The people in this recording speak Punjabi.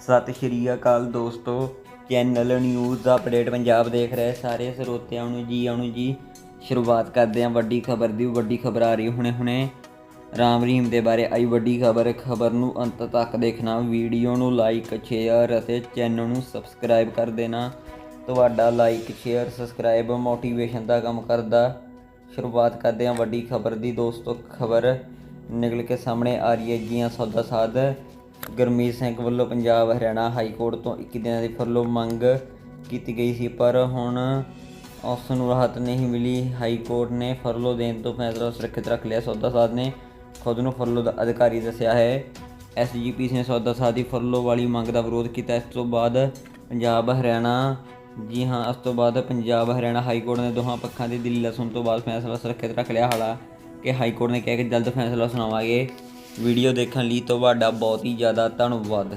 ਸਤਿ ਸ਼੍ਰੀ ਅਕਾਲ ਦੋਸਤੋ ਚੈਨਲ ਨਿਊਜ਼ ਅਪਡੇਟ ਪੰਜਾਬ ਦੇਖ ਰਹੇ ਸਾਰੇ ਸਰੋਤਿਆਂ ਨੂੰ ਜੀ ਆਉਣ ਜੀ। ਸ਼ੁਰੂਆਤ ਕਰਦੇ ਹਾਂ ਵੱਡੀ ਖਬਰ ਦੀ, ਵੱਡੀ ਖਬਰ ਆ ਰਹੀ ਹੁਣੇ ਹੁਣੇ। ਰਾਮ ਰਹੀਮ ਦੇ ਬਾਰੇ ਆਈ ਵੱਡੀ ਖਬਰ ਖਬਰ ਨੂੰ ਅੰਤ ਤੱਕ ਦੇਖਣਾ ਵੀਡੀਓ ਨੂੰ ਲਾਈਕ ਸ਼ੇਅਰ ਅਤੇ ਚੈਨਲ ਨੂੰ ਸਬਸਕ੍ਰਾਈਬ ਕਰ ਦੇਣਾ। ਤੁਹਾਡਾ ਲਾਈਕ ਸ਼ੇਅਰ ਸਬਸਕ੍ਰਾਈਬ ਮੋਟੀਵੇਸ਼ਨ ਦਾ ਕੰਮ ਕਰਦਾ। ਸ਼ੁਰੂਆਤ ਕਰਦੇ ਹਾਂ ਵੱਡੀ ਖਬਰ ਦੀ ਦੋਸਤੋ, ਖਬਰ ਨਿਕਲ ਕੇ ਸਾਹਮਣੇ ਆ ਰਹੀ ਹੈ ਜੀਆਂ ਸੌਦਾ ਸਾਧ। ਗੁਰਮੀਤ ਸਿੰਘ ਵੱਲੋਂ ਪੰਜਾਬ ਹਰਿਆਣਾ ਹਾਈ ਕੋਰਟ ਤੋਂ 21 ਦਿਨਾਂ ਦੀ ਫਰਲੋ ਮੰਗ ਕੀਤੀ ਗਈ ਸੀ, ਪਰ ਹੁਣ ਉਸ ਨੂੰ ਰਾਹਤ ਨਹੀਂ ਮਿਲੀ। ਹਾਈ ਕੋਰਟ ਨੇ ਫਰਲੋ ਦੇਣ ਤੋਂ ਫੈਸਲਾ ਸੁਰੱਖਿਅਤ ਰੱਖ ਲਿਆ। ਸੌਦਾ ਸਾਧ ਨੇ ਖੁਦ ਨੂੰ ਫਰਲੋ ਦਾ ਅਧਿਕਾਰੀ ਦੱਸਿਆ ਹੈ। ਐਸਜੀਪੀਸੀ ਨੇ ਸੌਦਾ ਸਾਧ ਦੀ ਫਰਲੋ ਵਾਲੀ ਮੰਗ ਦਾ ਵਿਰੋਧ ਕੀਤਾ। ਇਸ ਤੋਂ ਬਾਅਦ ਪੰਜਾਬ ਹਰਿਆਣਾ, ਜੀ ਹਾਂ, ਇਸ ਤੋਂ ਬਾਅਦ ਪੰਜਾਬ ਹਰਿਆਣਾ ਹਾਈ ਕੋਰਟ ਨੇ ਦੋਹਾਂ ਪੱਖਾਂ ਦੀ ਦਲੀਲਾਂ ਸੁਣਨ ਤੋਂ ਬਾਅਦ ਫੈਸਲਾ ਸੁਰੱਖਿਅਤ ਰੱਖ ਲਿਆ। ਹਾਲਾਂਕਿ ਹਾਈ ਕੋਰਟ ਨੇ ਕਿਹਾ ਕਿ ਜਲਦ ਫੈਸਲਾ ਸੁਣਾਵਾਂਗੇ। ਵੀਡੀਓ ਦੇਖਣ ਲਈ ਤੁਹਾਡਾ ਬਹੁਤ ਹੀ ਜ਼ਿਆਦਾ ਧੰਨਵਾਦ।